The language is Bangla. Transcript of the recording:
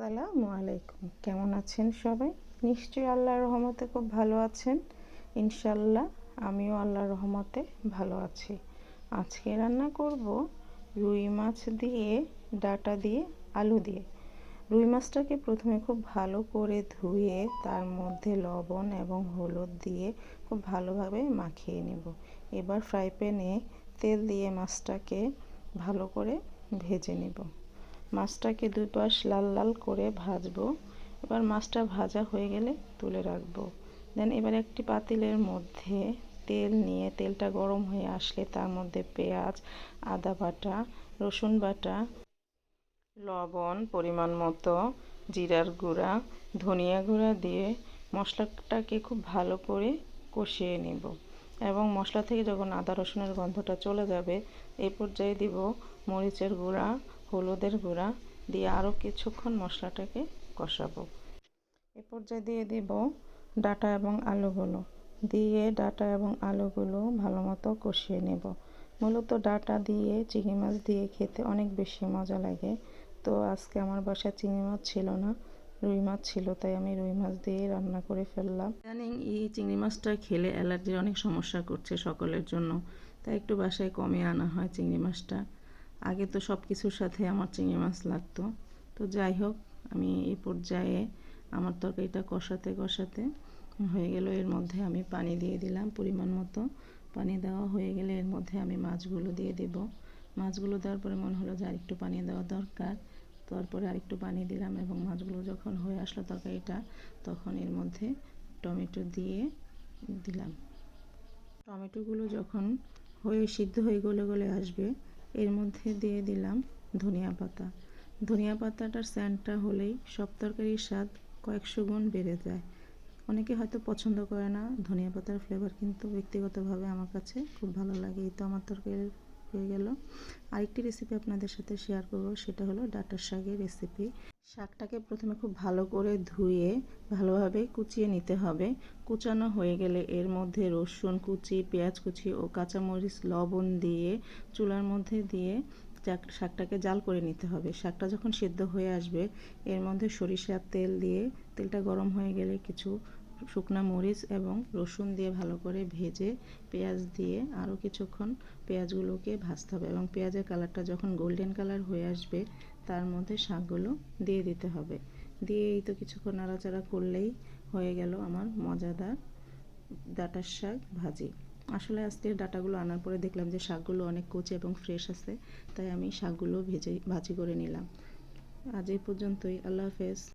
আসসালামু আলাইকুম। কেমন আছেন সবাই? নিশ্চয়ই আল্লাহর রহমতে খুব ভালো আছেন। ইনশাল্লাহ আমিও আল্লাহর রহমতে ভালো আছি। আজকে রান্না করব রুই মাছ দিয়ে, ডাটা দিয়ে, আলু দিয়ে। রুই মাছটাকে প্রথমে খুব ভালো করে ধুয়ে, তার মধ্যে লবণ এবং হলুদ দিয়ে খুব ভালোভাবে মাখিয়ে নেব। এবার ফ্রাই প্যানে তেল দিয়ে মাছটাকে ভালো করে ভেজে নেব। মাছটাকে দুই পাশ লাল লাল করে ভাজবো। এবার মাছটা ভাজা হয়ে গেলে তুলে রাখব। দেন এবার একটি পাতিলের মধ্যে তেল নিয়ে, তেলটা গরম হয়ে আসলে তার মধ্যে পেঁয়াজ, আদা বাটা, রসুন বাটা, লবণ পরিমাণ মতো, জিরার গুঁড়া, ধনিয়া গুঁড়া দিয়ে মশলাটাকে খুব ভালো করে কষিয়ে নেব। এবং মশলা থেকে যখন আদা রসুনের গন্ধটা চলে যাবে এই পর্যায়ে দিব মরিচের গুঁড়া হলুদের গুঁড়া দিয়ে আরও কিছুক্ষণ মশলাটাকে কষাবো। এ পর্যায়ে দিয়ে দেব ডাটা এবং আলুগুলো। দিয়ে ডাটা এবং আলুগুলো ভালো মতো কষিয়ে নেব। মূলত ডাটা দিয়ে চিংড়ি মাছ দিয়ে খেতে অনেক বেশি মজা লাগে। তো আজকে আমার বাসায় চিংড়ি মাছ ছিল না, রুই মাছ ছিল, তাই আমি রুই মাছ দিয়ে রান্না করে ফেললাম। জানেন এই চিংড়ি মাছটা খেলে অ্যালার্জির অনেক সমস্যা করছে সকলের জন্য, তাই একটু বাসায় কমে আনা হয় চিংড়ি মাছটা। আগে তো সব কিছুর সাথে আমার চিংড়ি মাছ লাগতো। তো যাই হোক, আমি এই পর্যায়ে আমার তরকারিটা কষাতে কষাতে হয়ে গেল, এর মধ্যে আমি পানি দিয়ে দিলাম পরিমাণ মতো। পানি দেওয়া হয়ে গেলে এর মধ্যে আমি মাছগুলো দিয়ে দেব। মাছগুলো দেওয়ার পরে মনে হলো যে আরেকটু পানি দেওয়া দরকার। তারপরে আরেকটু পানি দিলাম এবং মাছগুলো যখন হয়ে আসলো তরকারিটা, তখন এর মধ্যে টমেটো দিয়ে দিলাম। টমেটোগুলো যখন হয়ে সিদ্ধ হয়ে গলে গলে আসবে এর মধ্যে দিয়ে দিলাম ধনিয়া পাতা। ধনিয়া পাতাটার স্যান্ডটা হলেই সব তরকারির স্বাদ কয়েকশো গুণ বেড়ে যায়। অনেকে হয়তো পছন্দ করে না, ধনিয়া পাতার ফ্লেভার কিন্তু ব্যক্তিগতভাবে আমার কাছে খুব ভালো লাগে, এই তো আমার তরকারি হয়ে গেল। আরেকটি রেসিপি আপনাদের সাথে শেয়ার করব, সেটা হলো ডাটার শাকের রেসিপি শাকটাকে প্রথমে খুব ভালো করে ধুয়ে ভালোভাবে কুচিয়ে নিতে হবে। কুচানো হয়ে গেলে এর মধ্যে রসুন কুচি, পেঁয়াজ কুচি ও কাঁচামরিচ লবণ দিয়ে চুলার মধ্যে দিয়ে শাকটাকে জাল করে নিতে হবে। শাকটা যখন সিদ্ধ হয়ে আসবে, এর মধ্যে সরিষার তেল দিয়ে, তেলটা গরম হয়ে গেলে কিছু শুকনা মরিচ এবং রসুন দিয়ে ভালো করে ভেজে, পেঁয়াজ দিয়ে আরও কিছুক্ষণ পেঁয়াজগুলোকে ভাজতে হবে এবং পেঁয়াজের কালারটা যখন গোল্ডেন কালার হয়ে আসবে, তার মধ্যে শাকগুলো দিয়ে দিতে হবে। দিয়ে এই তো কিছুক্ষণ নাড়াচাড়া করলেই হয়ে গেল আমার মজাদার ডাটার শাক ভাজি। আসলে আজকে ডাটাগুলো আনার পরে দেখলাম যে শাকগুলো অনেক কচি এবং ফ্রেশ আছে, তাই আমি শাকগুলো ভেজে, ভাজি করে নিলাম। আজ এই পর্যন্তই, আল্লাহ হাফেজ।